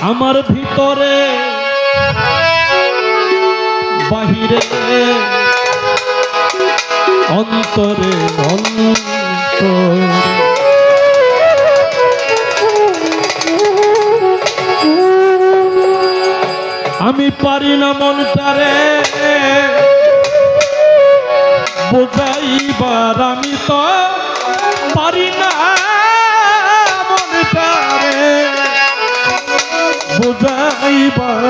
আমার ভিতরে বাহিরে অন্তরে আমি পারি না মনটারে বুঝাইবার আমি তো পারি না বুঝাইবার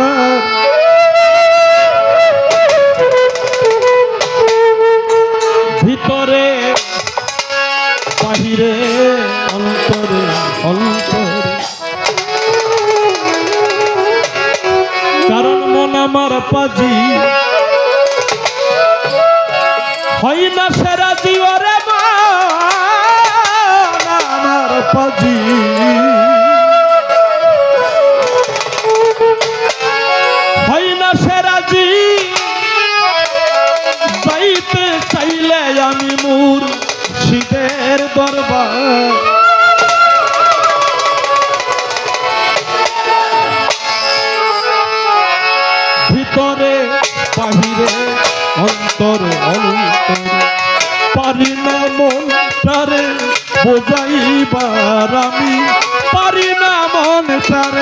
ভিতরে, বাহিরে, অন্তরে অন্তরে। কারণ মন আমার পাজি। হয় না সেরা দিওরে আমার পাজি। নূর শীতের বরবা ভিতরে, বাহিরে, অন্তরে অন্তরে পারি না মন তারে বোঝাইবার আমি। পারি না মন তারে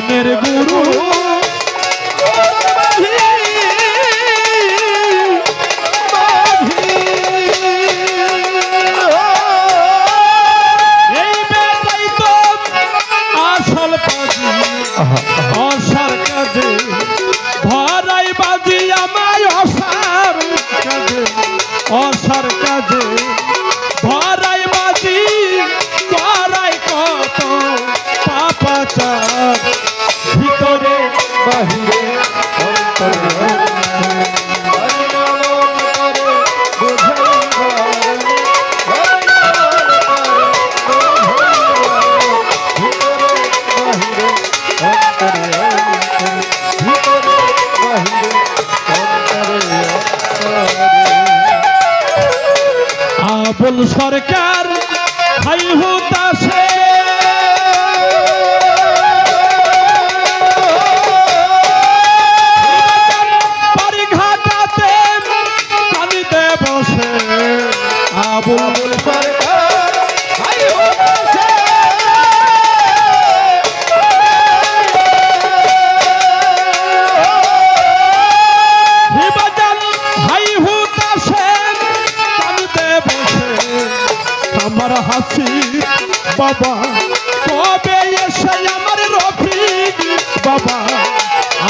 মনের বুলবুল সরকার ভাই হুতাশে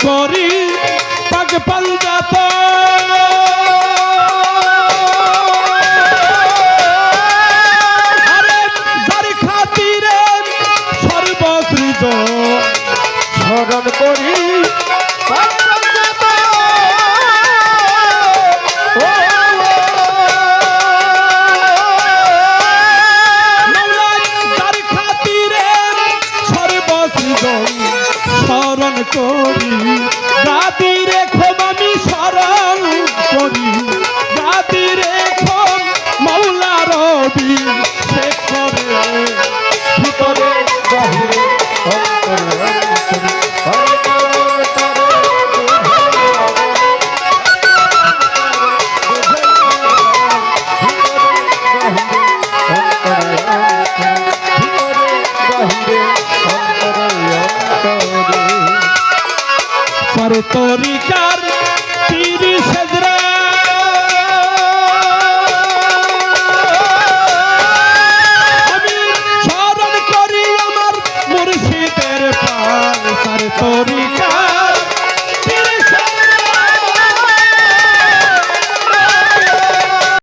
করি পাক পাঞ্জাত রাতি রেখো আমি স্মরণ করি। রাতি রেখো মৌলা রবি সে করে। ভিতরে বাহিরে অন্তরে সর তরিকার তিরিশ